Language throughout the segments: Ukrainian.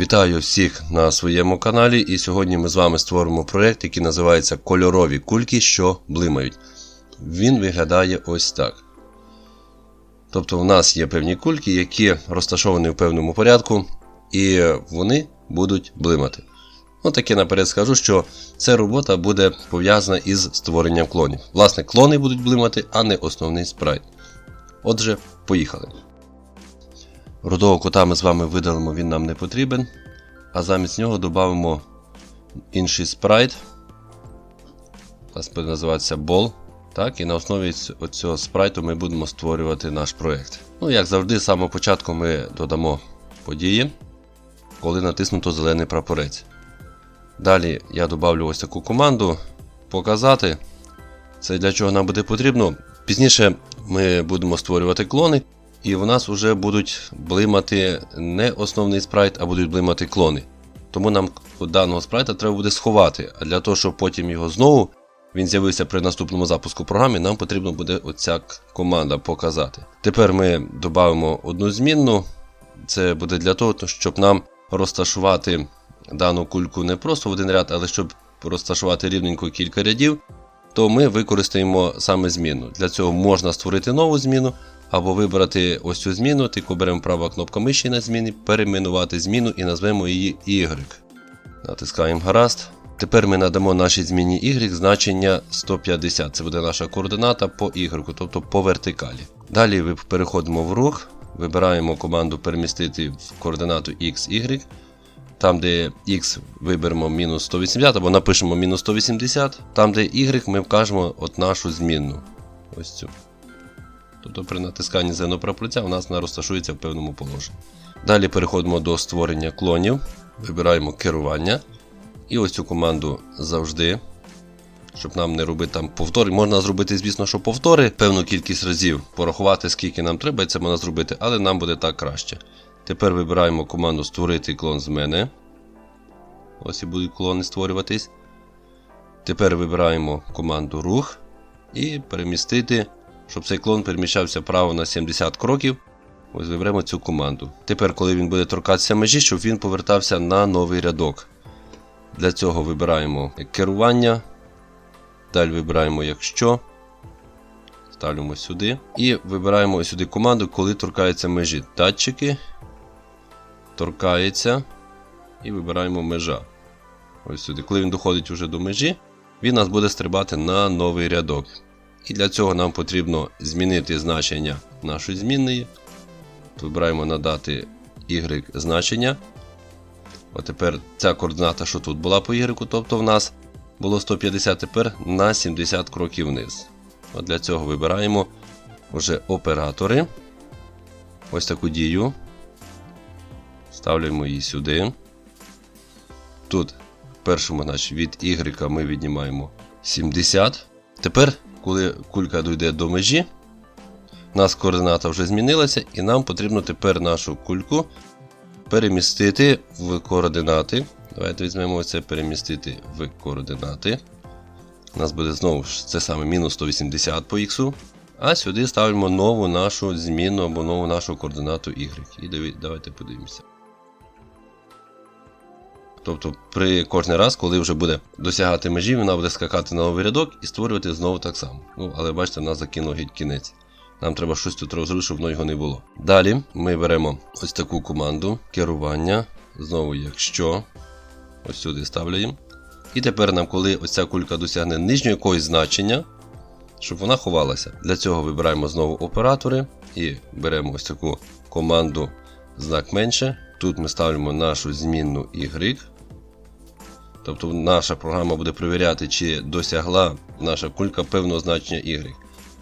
Вітаю всіх на своєму каналі, і сьогодні ми з вами створимо проєкт, який називається Кольорові кульки, що блимають. Він виглядає ось так. Тобто, у нас є певні кульки, які розташовані в певному порядку, і вони будуть блимати. Ну, таке наперед скажу, що ця робота буде пов'язана із створенням клонів. Власне, клони будуть блимати, а не основний спрайт. Отже, поїхали. Рудого кота ми з вами видалимо, він нам не потрібен. А замість нього додамо інший спрайт. Зараз буде називатися Ball. Так, і на основі цього спрайту ми будемо створювати наш проєкт. Ну, як завжди, з самого початку ми додамо події, коли натиснуто зелений прапорець. Далі я додавлю ось таку команду показати. Це для чого нам буде потрібно. Пізніше ми будемо створювати клони, і в нас вже будуть блимати не основний спрайт, а будуть блимати клони. Тому нам даного спрайта треба буде сховати. А для того, щоб потім його знову він з'явився при наступному запуску програми, нам потрібно буде оця команда показати. Тепер ми додамо одну змінну. Це буде для того, щоб нам розташувати дану кульку не просто в один ряд, але щоб розташувати рівненько кілька рядів, то ми використаємо саме зміну. Для цього можна створити нову зміну, або вибрати ось цю зміну, тільки беремо права кнопка миші на зміні, перейменувати зміну і назвемо її Y. Натискаємо гаразд. Тепер ми надамо нашій зміні Y значення 150. Це буде наша координата по Y, тобто по вертикалі. Далі переходимо в рух, вибираємо команду перемістити в координату X, Y. Там, де X виберемо мінус 180, або напишемо мінус 180, там, де Y ми вкажемо от нашу змінну. Ось цю. Тобто при натисканні зеленого прапорця у нас вона розташується в певному положенні. Далі переходимо до створення клонів, вибираємо керування. І ось цю команду завжди, щоб нам не робити там повтори. Можна зробити, звісно, що повтори певну кількість разів, порахувати, скільки нам треба, і це можна зробити, але нам буде так краще. Тепер вибираємо команду Створити клон з мене. Ось і будуть клони створюватись. Тепер вибираємо команду Рух і перемістити, щоб цей клон переміщався право на 70 кроків. Ось виберемо цю команду. Тепер, коли він буде торкатися межі, щоб він повертався на новий рядок. Для цього вибираємо керування. Далі вибираємо якщо. Ставимо сюди. І вибираємо сюди команду, коли торкаються межі. Датчики. Торкається. І вибираємо межа. Ось сюди. Коли він доходить вже до межі, він нас буде стрибати на новий рядок. І для цього нам потрібно змінити значення нашої змінної. Вибираємо надати Y значення. От тепер ця координата, що тут була по Y, тобто в нас було 150, тепер на 70 кроків вниз. От Для цього вибираємо вже оператори. Ось таку дію. Ставляємо її сюди. Тут в першому значить, від Y ми віднімаємо 70. Тепер, коли кулька дійде до межі, у нас координата вже змінилася, і нам потрібно тепер нашу кульку перемістити в координати. Давайте візьмемо це, перемістити в координати. У нас буде знову ж це саме мінус 180 по х. А сюди ставимо нову нашу зміну або нову нашу координату y. І давайте подивимося. Тобто при кожний раз, коли вже буде досягати межі, вона буде скакати на новий рядок і створювати знову так само. Ну, Але бачите, вона закинула геть кінець. Нам треба щось тут розрушити, щоб воно його не було. Далі ми беремо ось таку команду керування. Знову, якщо ось сюди ставляємо. І тепер нам, коли ось ця кулька досягне нижнього якогось значення, щоб вона ховалася. Для цього вибираємо знову оператори і беремо ось таку команду знак менше. Тут ми ставимо нашу змінну Y. Тобто наша програма буде перевіряти, чи досягла наша кулька певного значення Y.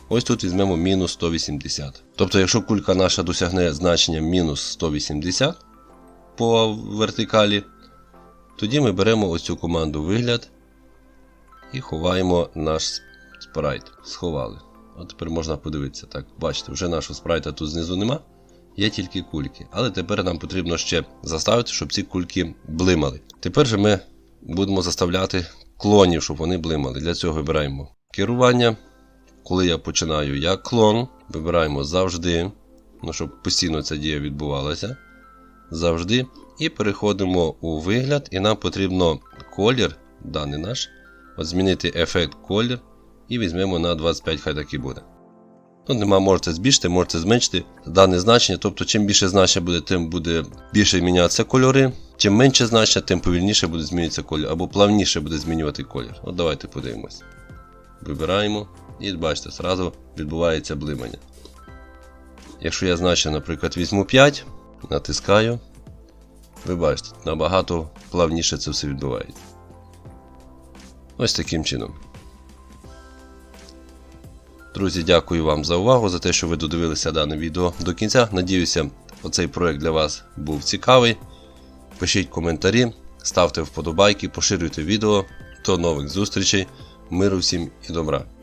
Ось тут візьмемо мінус 180. Тобто, якщо кулька наша досягне значення мінус 180 по вертикалі, тоді ми беремо ось цю команду вигляд і ховаємо наш спрайт. Сховали. От тепер можна подивитися. Так, бачите, вже нашого спрайта тут знизу нема. Є тільки кульки. Але тепер нам потрібно ще заставити, щоб ці кульки блимали. Тепер же ми будемо заставляти клонів, щоб вони блимали. Для цього вибираємо керування. Коли я починаю як клон, вибираємо завжди, ну, щоб постійно ця дія відбувалася. завжди. І переходимо у вигляд, і нам потрібно колір, даний наш, от змінити ефект колір і візьмемо на 25, хай так і буде. Тут нема, можете збільшити, можете зменшити дане значення. Тобто, чим більше значення буде, тим буде більше мінятися кольори. Чим менше значення, тим повільніше буде змінюватися колір, або плавніше буде змінювати колір. От давайте подивимось. Вибираємо і бачите, зразу відбувається блимання. Якщо я значення, наприклад, візьму 5, натискаю, ви бачите, набагато плавніше це все відбувається. Ось таким чином. Друзі, дякую вам за увагу, за те, що ви додивилися дане відео до кінця. Надіюся, оцей проект для вас був цікавий. Пишіть коментарі, ставте вподобайки, поширюйте відео. До нових зустрічей. Миру всім і добра!